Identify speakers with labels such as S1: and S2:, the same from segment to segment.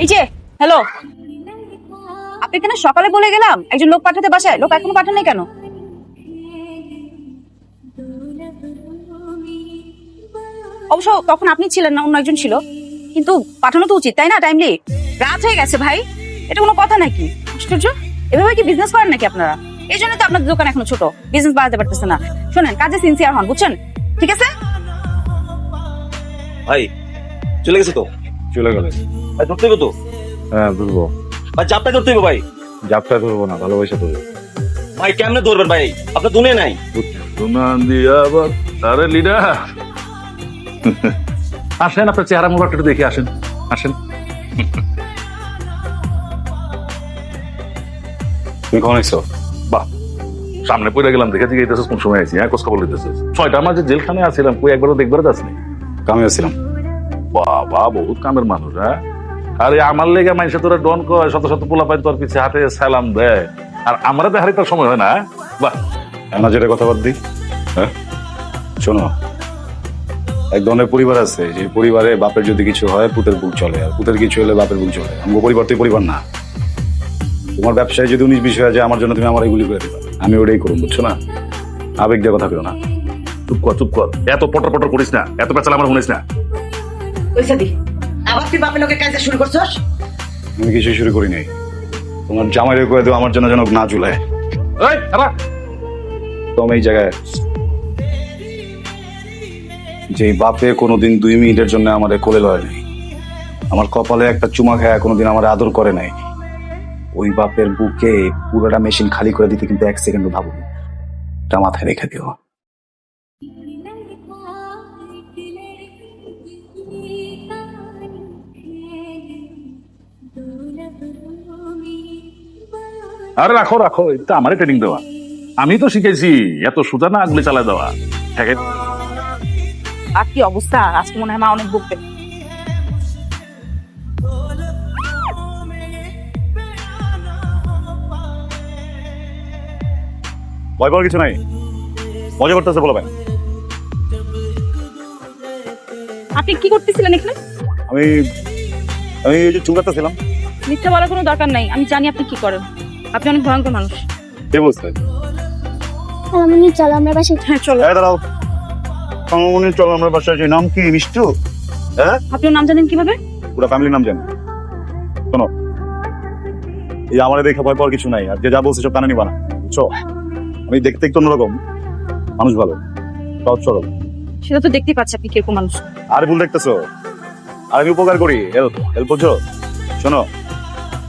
S1: এই যে হ্যালো আপনি কেন সকালে বলে গেলাম? একজন লোক পাঠাতে বাসায়, লোক এখনও পাঠানো কেন? অবশ্য তখন আপনি ছিলেন না, অন্য একজন ছিল। কিন্তু পাঠানো তো উচিত, তাই না টাইমলি রাত হয়ে গেছে ভাই, এটা কোনো কথা নাকি? আশ্চর্য, এভাবে কি বিজনেস করেন নাকি আপনারা? এই জন্য তো আপনাদের দোকান এখনও ছোট বিজনেস বাড়াতে পারতেছে না। শোনেন, কাজে সিনসিয়ার হন, বুঝছেন? ঠিক আছে?
S2: ভাই, চলে গেছে তো?
S3: চলে গেলে।
S2: ভাই ধরতে হবে তো?
S3: হ্যাঁ ধরবো
S2: ভাই চাপটা ধরতে হবে ভাই।
S3: জাপটা ধরবো না ভালোবাসা ধরবো
S2: ভাই কেমনে ধরবেন ভাই? আপনার দুনে নাই।
S3: সুনান দিয়া আবার আরে লিডার আসেন আপনার চেহারা মোবাইলটা একটু দেখে আসেন। আসেন। তুমি কখন আইসো বাহ। সামনে পড়ে গেলাম দেখে জিজ্ঞেস কোন সময় আইসি হ্যাঁ কোস খবর দিতেছিস ছয়টা মাঝে জেলখানে আসছিলাম কই একবারও দেখবারও যাসনি কামে আসছিলাম। বাবা বহুত কামের মানুষ হ্যাঁ? আরে আমার লেগে মানুষে তোরা ডন কয় শত শত পোলা পাই তোর পিছে হাতে সালাম দেয় আর আমরা দেখারই তার সময় হয় না হ্যাঁ? বাহ।
S4: এনা যেটা কথা বাদ দিই হ্যাঁ? শোনো এক ধরনের পরিবার আছে যে পরিবারে বাপের যদি কিছু হয় পুতের বুক চলে। আর পুতের কিছু হলে বাপের বুক চলে। আমার পরিবার তো পরিবার না। তোমার ব্যবসায় যদি উনিশ বিষয় যায় আমার জন্য তুমি আমার এগুলি করে দিবা। আমি ওটাই করুন বুঝছ না? আবেগ দিয়ে কথা কেউ না।
S3: চুপ কর চুপ কর। এত পটর পটর করিস না এত পেঁচাল আমার শুনিস না।
S5: পয়সা দি আবার তুই বাপের লোকের কাজে শুরু করছস?
S4: আমি কিছু শুরু করি নাই। তোমার জামাই করে দেবো আমার জন্য যেন না চুলায়
S3: এই
S4: এই জায়গায় যে বাপে কোনোদিন দুই মিনিটের জন্য আমাদের কোলে লয় নাই আমার কপালে একটা চুমা খায় কোনোদিন আমার আদর করে নাই ওই বাপের বুকে পুরোটা মেশিন খালি করে দিতে কিন্তু এক সেকেন্ড ভাবো তা মাথায় রেখে দিও।
S3: আরে রাখো রাখো এটা আমারই ট্রেনিং দেওয়া। আমি তো শিখেছি এত সোজা না আগলে চালায় দেওয়া। হ্যাঁ
S1: আর কি অবস্থা? আজকে মনে হয় মা অনেক বকবে।
S4: ভয় পাওয়ার কিছু নাই। মজা করতেছে বলো ভাই।
S1: আপনি কি করতেছিলেন এখানে?
S4: আমি আমি এই যে চুলকাতেছিলাম
S1: মিথ্যা বলার কোনো দরকার নাই। আমি জানি আপনি কি করেন। আপনি অনেক ভয়ঙ্কর মানুষ।
S4: কে বলছে
S6: আমিনি চলো আমরা বাসায়
S1: হ্যাঁ চলো।
S4: দাঁড়াও। কামামনি চলো আমরা বাসায় যাই। নাম কি মিষ্টু? হ্যাঁ?
S1: আপনি নাম জানেন কীভাবে?
S4: পুরো ফ্যামিলির নাম জানি। শোনো এই আমার দেখে ভয় পাওয়ার কিছু নাই আর যে যা বলছে সব কানে নিবা না বুঝছ? আমি দেখতে একটু অন্যরকম মানুষ ভালো। সব সরল
S1: সেটা তো দেখতেই পাচ্ছি আপনি কীরকম মানুষ।
S4: আর ভুল দেখতেছো? আর আমি উপকার করি হেল্প হেল্প বুঝছ? শোনো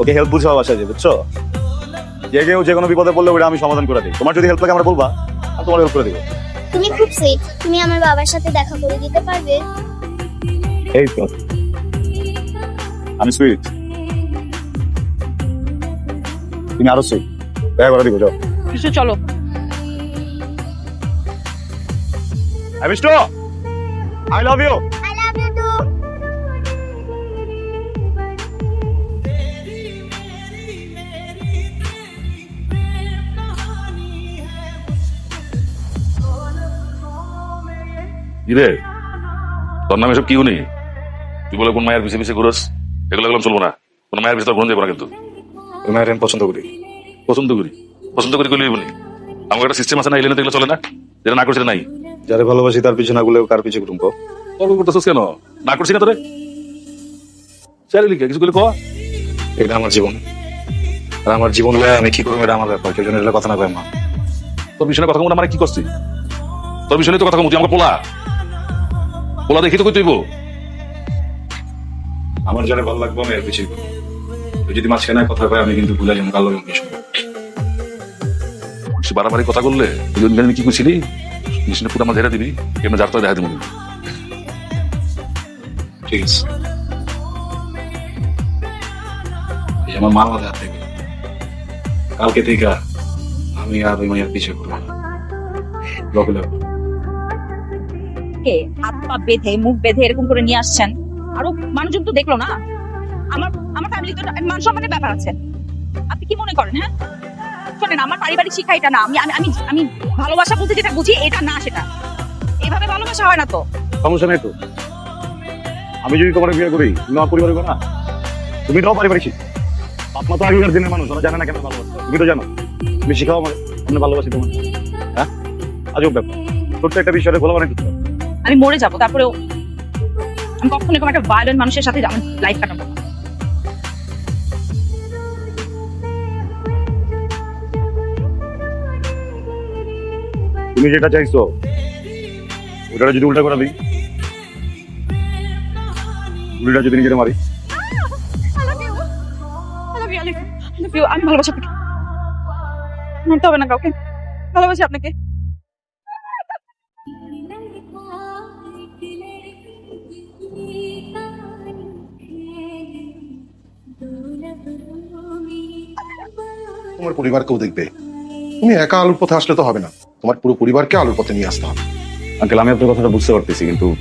S4: ওকে হেল্প বুঝাও বাসায় যে বুঝছ? যে কেউ যে কোনো বিপদে পড়লে ওটা আমি সমাধান করে দিই। তোমার যদি হেল্প লাগে আমরা বলবা আর তোমার হেল্প করে দিবো।
S6: তুমি খুব সুইট তুমি আমার বাবার সাথে দেখা করে দিতে পারবে?
S4: এই তো। আমি সুইট তুমি আরও সুইট দেখা করে দিব যাও।
S1: কিছু চলো.
S6: আই লাভ ইউ
S3: রে তোর নামে সব কি উনি? তুই বলে কোন মায়ের পিছিয়ে পিছিয়ে ঘুরস? এগুলো এগুলো চলবো না। কোন মায়ের পিছিয়ে ঘুরন যাব না কিন্তু।
S4: মায়ের আমি পছন্দ করি।
S3: পছন্দ করি? পছন্দ করি করলেই বলি আমার একটা সিস্টেম আছে না এলেনে এগুলো চলে না? যেটা না করছে নাই?
S4: যারে ভালোবাসি তার পিছনে না গুলেও কার পিছিয়ে ঘুরুম কও?
S3: তর্ক করতেছিস কেন? না করছি না তোরে? লিখে কিছু করলে কয়া
S4: এটা আমার জীবন। আর আমার জীবন লয়ে আমি কি করব এটা আমার ব্যাপার। কেউ এটা কথা না কয় মা।
S3: তোর বিষয়ে কথা বলে মানে কি করছিস? তোর বিষয়ে তো কথা তুই আমাকে পোলা। পোলা দেখি তো কই তুইব।
S4: আমার যারা ভালো লাগবে আমি পিছিয়ে ঘুরবো তুই যদি মাঝখানে কথা কয় আমি কিন্তু ভুলে যাব কালো
S3: বাড়াবাড়ি কথা বললে তুই দিন কি করছিলি? মিশনে পুরো আমার ধরে দিবি কেমন যার তো দেখা দিব
S4: ঠিক আছে। আমার মা আমাদের হাত থেকে কালকে থেকে আমি আর ওই মায়ের পিছিয়ে ঘুরবো না। লগে
S1: হাত পা বেঁধে, মুখ বেঁধে এরকম করে নিয়ে আসছেন। আরও মানুষজন তো দেখল না। আমার আমার ফ্যামিলি তো মান সম্মানের ব্যাপার আছে। আপনি কি মনে করেন হ্যাঁ? শোনেন, আমার পারিবারিক শিক্ষা এটা না। আমি আমি আমি আমি ভালোবাসা বলতে যেটা বুঝি, এটা না সেটা। এভাবে ভালোবাসা হয় না তো?
S4: সমস্যা নেই তো। আমি যদি তোমার বিয়ে করি, তুমি আমার পরিবার না তুমি তো পারিবারিক শিক্ষা। মা তো আগেকার দিনের মানুষ, ওরা জানে না কেন ভালোবাসে। তুমি তো জানো। তুমি শিখাও আমার আমি ভালোবাসি তোমার হ্যাঁ? আজব ব্যাপার। ছোট্ট একটা বিষয়ে বলা মানে কিছু।
S1: আমি মরে যাব তারপরেও আমি কখনো এরকম একটা ভায়োলেন্ট মানুষের সাথে আমার লাইফ কাটাবো।
S4: তুমি যেটা চাইছো ওটা যদি উল্টা করে দিই গুলিটা যদি নিজের মারি.
S1: আমি ভালোবাসি আপনাকে মানতে হবে না কাউকে ভালোবাসি আপনাকে
S7: তোমার পরিবারকেও দেখবে। তুমি একা আলুর পথে আসলে তো হবে না। তোমার পুরো পরিবারকে আলুর পথে নিয়ে আসতে হবে।
S4: আঙ্কেল আমি আপনার কথাটা বুঝতে পারতেছি কিন্তু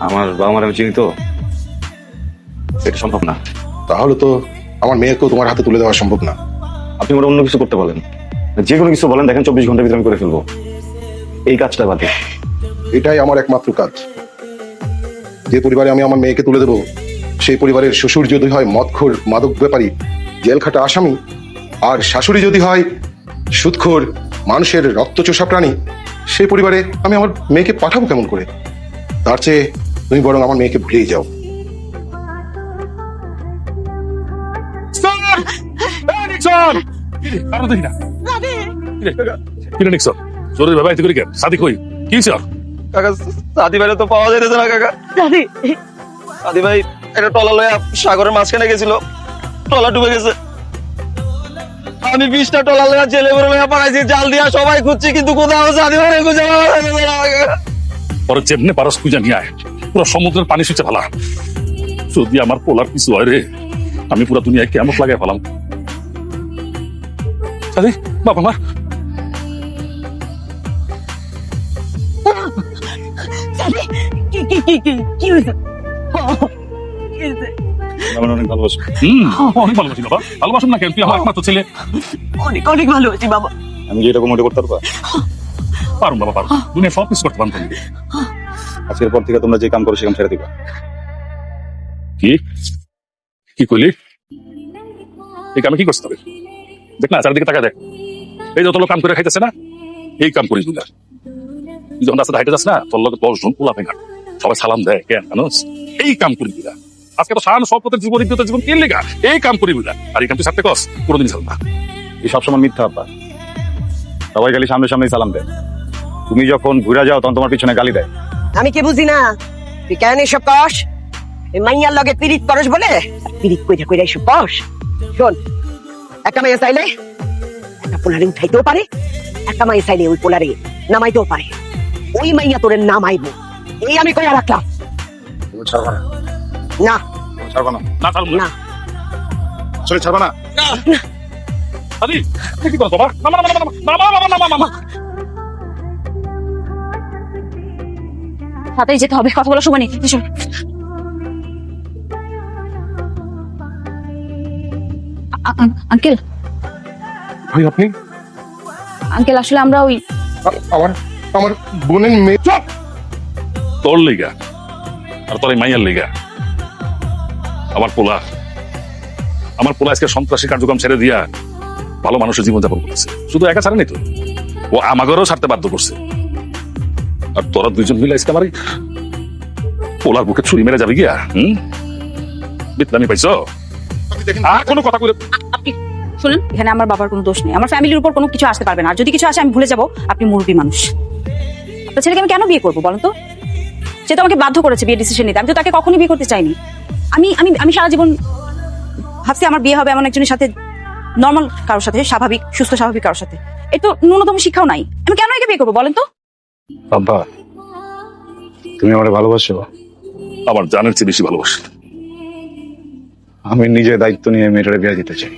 S4: আমার বাবা মার আমি চিনি তো? এটা সম্ভব না।
S7: তাহলে তো আমার মেয়েকেও তোমার হাতে তুলে দেওয়া সম্ভব না।
S4: আপনি আমার অন্য কিছু করতে বলেন যে কোনো কিছু বলেন দেখেন চব্বিশ ঘণ্টার ভিতরে আমি করে ফেলব। এই কাজটা বাদে।
S7: এটাই আমার একমাত্র কাজ। যে পরিবারে আমি আমার মেয়েকে তুলে দেবো সেই পরিবারের শ্বশুর যদি হয় মদখোর মাদক ব্যাপারী জেল খাটা আসামি আর শাশুড়ি যদি হয় সুদখোর মানুষের রক্তচোষা প্রাণী সেই পরিবারে আমি আমার মেয়েকে পাঠাবো কেমন করে? তার চেয়ে তুমি বরং আমার মেয়েকে ভুলেই যাও।
S3: কারণ দেখি না কিরে নিকসন? জরুরি ভাবে আইতে করি কেন? সাদি কই? কি হইছে
S2: কাকা সাদি ভাই তো পাওয়া যাইতেছে না কাকা। সাদি ভাই একটা টলা লয়া সাগরের মাঝখানে গেছিল। টলা ডুবে গেছে। আমি বিশটা টলা লয়া জেলে ভরে লয়া পাঠাইছি জাল দিয়া সবাই খুঁজছি কিন্তু কোথাও সাদি ভাই খুঁজে
S3: পরে যেমনে পারস খুঁজে নিয়ে আয়। পুরো সমুদ্রের পানি সুচে ফেলা যদি আমার পোলার কিছু হয় রে আমি পুরো দুনিয়ায় কেমন লাগাই ফেলাম। সাদি বাবা মা।
S5: কি কি কি কি কি?
S4: আমার অনেক ভালোবাসি।
S3: হুম অনেক ভালোবাসি বাবা। ভালোবাসুন না কেন? তুই আমার একমাত্র ছেলে।
S5: অনেক অনেক ভালোবাসি বাবা।
S4: আমি যেরকম মনে করতে পারবা?
S3: পারুন বাবা পারুন দুনিয়া সব কিছু করতে পারুন তুমি।
S4: আজকের পর থেকে তোমরা যে কাম করো সে কাম ছেড়ে দিবা।
S3: কি? কি কইলি এই কামে কি করতে হবে দেখ না চারিদিকে টাকা দেখ। এই যত লোক কাম করে খাইতেছে না এই কাম করিস না যখন রাস্তাতে হাইটে যাস না তোর লোক দশ জন পোলা ফেঙ্গা সবাই সালাম দেয় কেন? জানোস এই কাম করি দিলা আজকে তো সারান সব পথের জীবন ইজ্জতের জীবন কেন লেগা। এই কাম করি দিলা আর এই কাম তুই ছাড়তে কস কোনোদিন ছাড় না।
S4: এই সবসময় মিথ্যা আব্বা। সবাই খালি সামনে সামনে সালাম দেয়। তুমি যখন ঘুরে যাও তখন তোমার পিছনে গালি দেয়।
S5: আমি কি বুঝি না? তুই কেন এসব কস? এই মাইয়ার লগে পিরিত করস বলে? পিরিত কইরা কইরা এসব কস? শোন একটা মাইয়া চাইলে একটা পোলারে উঠাইতেও পারে একটা মাইয়া চাইলে ওই পোলারে নামাইতেও পারে। ওই মাইয়া তোরে নামাইব। এই আমি কইয়া রাখলাম।
S4: না ছাড়বা না
S3: না ছাড়ব না
S4: আসলে ছাড়বা না
S3: আদি কি করো বাবা
S1: তাতেই যেতে হবে কথা বলার সময় নেই আঙ্কেল
S7: ভাই আপনি
S1: আঙ্কেল আসলে আমরা ওই
S7: আমার আমার বোনের মেয়ে
S3: তোর লিগা আর তোর মাইয়ার লিগা আমার পোলা। আমার পোলা আজকে সন্ত্রাসী কার্যক্রম ছেড়ে দিয়া ভালো মানুষের জীবনযাপন করছে শুধু একা ছাড়েনি তো? ও আমাগরও ছাড়তে বাধ্য করছে। আর তোরা দুইজন মিলে আজকে আমার পোলার বুকে ছুরি মেরে যাবে গিয়া হুম? বিতলামি পাইছো?
S7: আপনি
S3: আর কোনো কথা কইলে
S1: আপনি শুনুন এখানে আমার বাবার কোনো দোষ নেই। আমার ফ্যামিলির উপর কোনো কিছু আসতে পারবে না। আর যদি কিছু আসে আমি ভুলে যাব আপনি মুরব্বী মানুষ। আপনার ছেলেকে আমি কেন বিয়ে করব বলেন তো সে তো আমাকে বাধ্য করেছে বিয়ে ডিসিশন নিতে। আমি তো তাকে কখনোই বিয়ে করতে চাইনি। আমি আমি আমি সারা জীবন ভাবছি আমার বিয়ে হবে এমন একজনের সাথে নর্মাল কারোর সাথে স্বাভাবিক সুস্থ স্বাভাবিক কারোর সাথে। এ তো ন্যূনতম শিক্ষাও নাই। আমি কেন একে বিয়ে করব বলেন তো?
S4: বাবা তুমি আমার ভালোবাসো?
S3: আমার জানের চেয়ে বেশি ভালোবাসি।
S4: আমি নিজের দায়িত্ব নিয়ে মেয়েটারে বিয়ে দিতে চাই।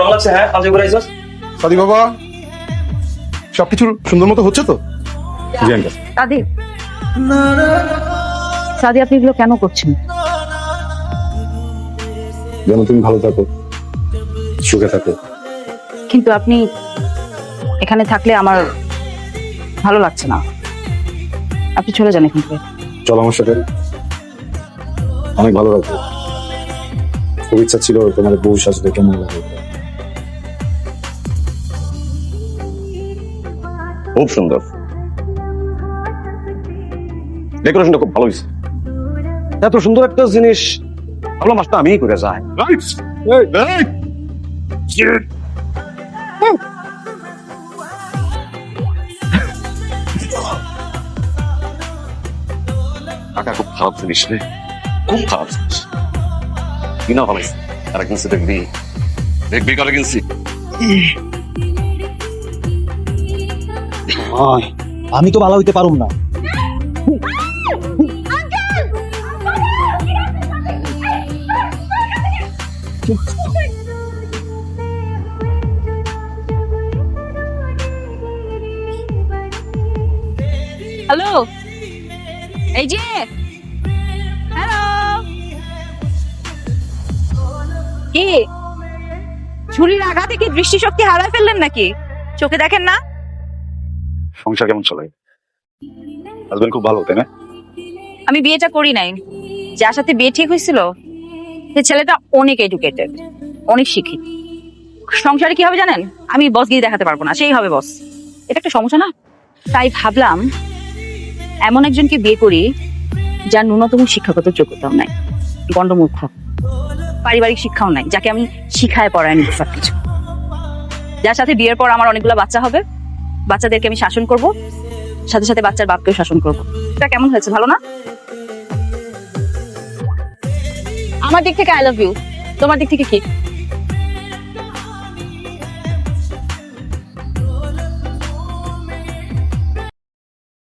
S2: রং লাগছে হ্যাঁ?
S7: বাবা? সবকিছু সুন্দর মতো হচ্ছে তো?
S4: জি আঙ্কেল।
S1: সাদি সাদি আপনি এগুলো কেন করছেন?
S4: যেন তুমি ভালো থাকো সুখে থাকো।
S1: কিন্তু আপনি এখানে থাকলে আমার ভালো লাগছে না। আপনি চলে যান এখান থেকে।
S4: চলো আমার সাথে। অনেক ভালো লাগবে খুব ইচ্ছা ছিল তোমার বউ সাজলে কেমন লাগে।
S2: খুব সুন্দর। ডেকোরেশনটা খুব ভালো হয়েছে এত সুন্দর একটা জিনিস ভালো মাছটা আমিই করে যাই। টাকা খুব খারাপ জিনিস রে। খুব খারাপ জিনিস। কিনা ভালো আর কিনছি দেখবি। দেখবি কারে কিনছি?
S8: আমি তো ভালো হইতে পারুম না।
S1: হ্যালো? এই যে। হ্যালো? কি? ছুরির আঘাতে কি দৃষ্টিশক্তি হারায় ফেললেন নাকি? চোখে দেখেন না?
S4: সংসার কেমন চলে? হাজবেন্ড খুব ভালো, তাই না?
S1: আমি বিয়েটা করি নাই। যার সাথে বিয়ে ঠিক হয়েছিল, সে ছেলেটা অনেক এডুকেটেড অনেক শিক্ষিত। সংসারে কি হবে জানেন? আমি বস গিয়ে দেখাতে পারব না, সেই হবে বস এটা একটা সমস্যা না? তাই ভাবলাম, এমন একজনকে বিয়ে করি, যার ন্যূনতম শিক্ষাগত যোগ্যতাও নাই, গণ্ডমূর্খ, পারিবারিক শিক্ষাও নাই, যাকে আমি শিখায় পড়ায় নিতে সব কিছু যার সাথে বিয়ের পর আমার অনেকগুলো বাচ্চা হবে বাচ্চাদেরকে আমি শাসন করব, সাথে সাথে বাচ্চার বাপকেও শাসন করব। এটা কেমন হয়েছে, ভালো না? আমার দিক থেকে আই লাভ ইউ তোমার দিক থেকে কি?